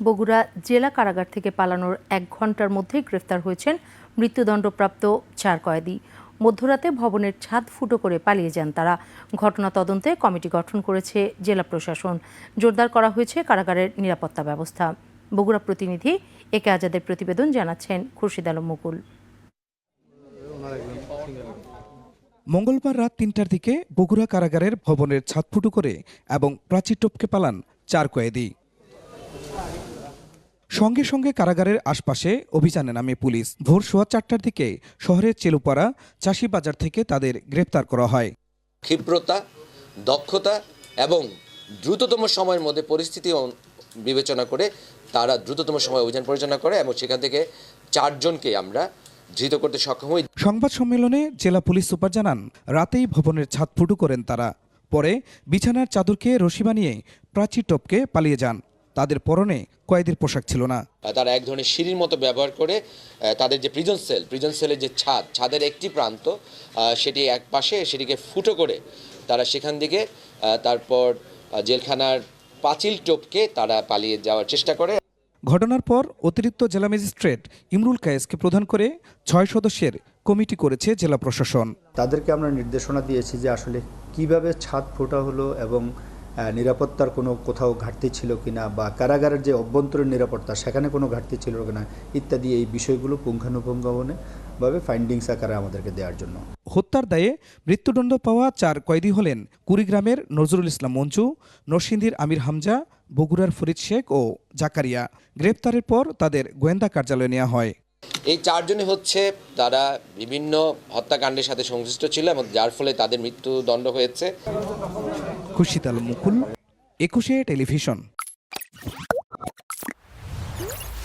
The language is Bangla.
বগুড়া জেলা কারাগার থেকে পালানোর এক ঘণ্টার মধ্যেই গ্রেফতার হয়েছেন মৃত্যুদণ্ডপ্রাপ্ত চার কয়েদি। মধ্যরাতে ভবনের ছাদ ফুটো করে পালিয়ে যান তারা। ঘটনা তদন্তে কমিটি গঠন করেছে জেলা প্রশাসন। জোরদার করা হয়েছে কারাগারের নিরাপত্তা ব্যবস্থা। বগুড়া প্রতিনিধি একে আজাদের প্রতিবেদন জানাচ্ছেন খুরশিদ আলম মুকুল। মঙ্গলবার রাত তিনটার দিকে বগুড়া কারাগারের ভবনের ছাদ ফুটো করে এবং প্রাচীর টপকে পালান চার কয়েদি। সঙ্গে সঙ্গে কারাগারের আশপাশে অভিযানে নামে পুলিশ। ভোর সোয়া চারটার দিকে শহরের চেলুপাড়া চাষি বাজার থেকে তাদের গ্রেপ্তার করা হয়। ক্ষিপ্রতা দক্ষতা এবং দ্রুততম সময়ের মধ্যে পরিস্থিতি বিবেচনা করে তারা দ্রুততম সময় অভিযান পরিচালনা করে এবং সেখান থেকে চারজনকে আমরা ধৃত করতে সক্ষম হই। সংবাদ সম্মেলনে জেলা পুলিশ সুপার জানান রাতেই ভবনের ছাদ ফুটো করেন তারা। পরে বিছানার চাদরকে রশি বানিয়ে প্রাচীর টপকে পালিয়ে যান। তাদের পরনে কয়েদির পোশাক ছিল না। তারা এক ধরনের সিঁড়ির মতো ব্যবহার করে তাদের যে প্রিজন সেল প্রিজন সেলের যে ছাদ ছাদের একটি প্রান্ত সেটি এক পাশে সেটিকে ফুটো করে তারা সেখান থেকে তারপর জেলখানার পাঁচিল টোপকে তারা পালিয়ে যাওয়ার চেষ্টা করে। ঘটনার পর অতিরিক্ত জেলা ম্যাজিস্ট্রেট ইমরুল কায়েসকে প্রধান করে ছয় সদস্যের কমিটি করেছে জেলা প্রশাসন। তাদেরকে আমরা নির্দেশনা দিয়েছি যে আসলে কীভাবে ছাদ ফোটা হলো এবং নিরাপত্তার কোনো কোথাও ঘাটতি ছিল কিনা বা কারাগারের যে অভ্যন্তরীণ নিরাপত্তা, সেখানে কোনো ঘাটতি ছিল কিনা ইত্যাদি এই বিষয়গুলো পুঙ্খানুপুঙ্খভাবে ফাইন্ডিংস আকারে আমাদেরকে দেওয়ার জন্য। হত্যার দায়ে মৃত্যুদণ্ড পাওয়া চার কয়েদি হলেন কুড়িগ্রামের নজরুল ইসলাম মঞ্জু, নরসিংদীর আমির হামজা, বগুড়ার ফরিদ শেখ ও জাকারিয়া। গ্রেপ্তারের পর তাদের গোয়েন্দা কার্যালয়ে নেওয়া হয়। এই চারজনই হচ্ছে তারা বিভিন্ন হত্যাকাণ্ডের সাথে সংশ্লিষ্ট ছিল এবং যার ফলে তাদের মৃত্যুদণ্ড হয়েছে। খুশিতাল মুকুল, একুশে টেলিভিশন।